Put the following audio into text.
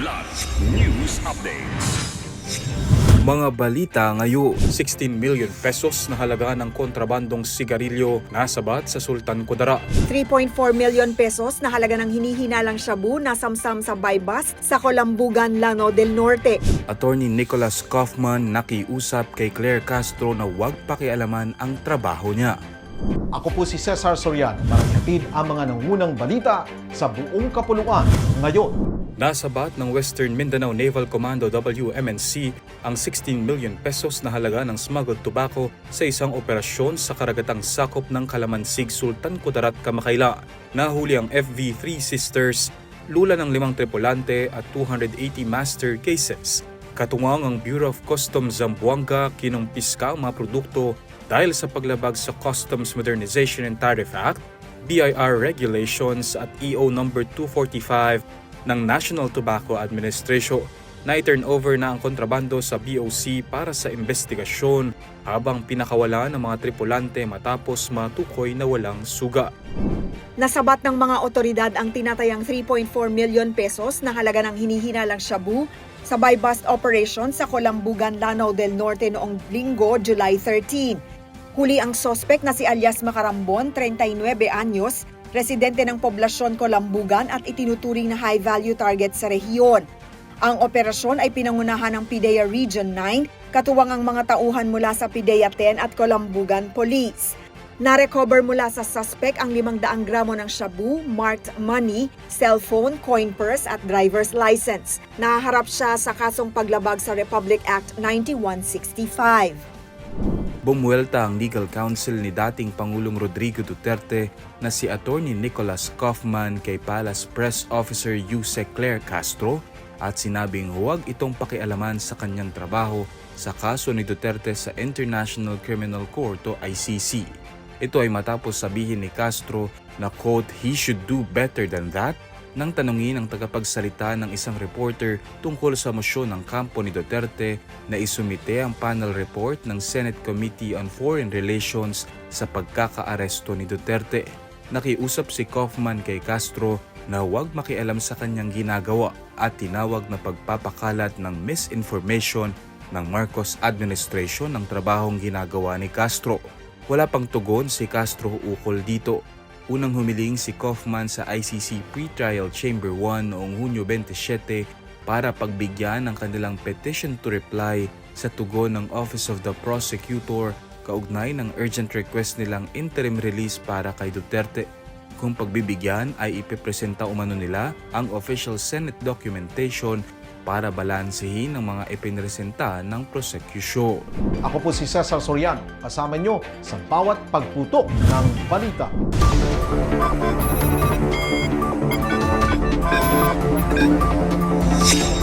Kidlat News Updates. Mga balita ngayon, 16 million pesos na halaga ng kontrabandong sigarilyo nasabat sa Sultan Kudarat. 3.4 million pesos na halaga ng hinihinalang shabu na samsam sa bypass sa Colambugan, Lano del Norte. Attorney Nicholas Kaufman nakiusap kay Claire Castro na huwag pakialaman ang trabaho niya. Ako po si Cesar Soriano para ang mga nangunang balita sa buong kapuluan ngayon. Nasabat ng Western Mindanao Naval Commando WMNC ang 16 million pesos na halaga ng smuggled tobacco sa isang operasyon sa karagatang sakop ng Kalamansig, Sultan Kudarat, Kamakayla. Nahuli ang FV Three Sisters, lula ng limang tripulante at 280 master cases. Katungang ang Bureau of Customs Zamboanga kinumpiska ang mga produkto dahil sa paglabag sa Customs Modernization and Tariff Act, BIR regulations at EO number 245 ng National Tobacco Administration na i-turn over na ang kontrabando sa BOC para sa investigasyon habang pinakawala ng mga tripulante matapos matukoy na walang suga. Nasabat ng mga otoridad ang tinatayang 3.4 million pesos na halaga ng hinihinalang shabu sa buy-bust operation sa Colambugan, Lanao del Norte noong linggo, July 13. Huli ang sospek na si alias Macarambon, 39 anyos, residente ng poblasyon Colambugan at itinuturing na high-value target sa rehiyon. Ang operasyon ay pinangunahan ng PIDEA Region 9, katuwang ang mga tauhan mula sa PIDEA 10 at Colambugan Police. Narecover mula sa suspect ang 500 gramo ng shabu, marked money, cellphone, coin purse at driver's license. Naharap siya sa kasong paglabag sa Republic Act 9165. Bumuelta ang legal counsel ni dating Pangulong Rodrigo Duterte na si Attorney Nicholas Kaufman kay Palace Press Officer Yusek Claire Castro at sinabing huwag itong pakialaman sa kanyang trabaho sa kaso ni Duterte sa International Criminal Court o ICC. Ito ay matapos sabihin ni Castro na quote, he should do better than that nang tanungin ang tagapagsalita ng isang reporter tungkol sa mosyon ng kampo ni Duterte na isumite ang panel report ng Senate Committee on Foreign Relations sa pagkakaaresto ni Duterte. Nakiusap si Kaufman kay Castro na huwag makialam sa kanyang ginagawa at tinawag na pagpapakalat ng misinformation ng Marcos administration ng trabahong ginagawa ni Castro. Wala pang tugon si Castro ukol dito. Unang humiling si Kaufman sa ICC Pretrial Chamber 1 noong Hunyo 27 para pagbigyan ng kanilang petition to reply sa tugon ng Office of the Prosecutor kaugnay ng urgent request nilang interim release para kay Duterte. Kung pagbibigyan ay ipipresenta umano nila ang official Senate documentation para balansehin ang mga ipinresenta ng prosecution. Ako po si Cesar Soriano, kasama nyo sa bawat pagputok ng balita. Kidlat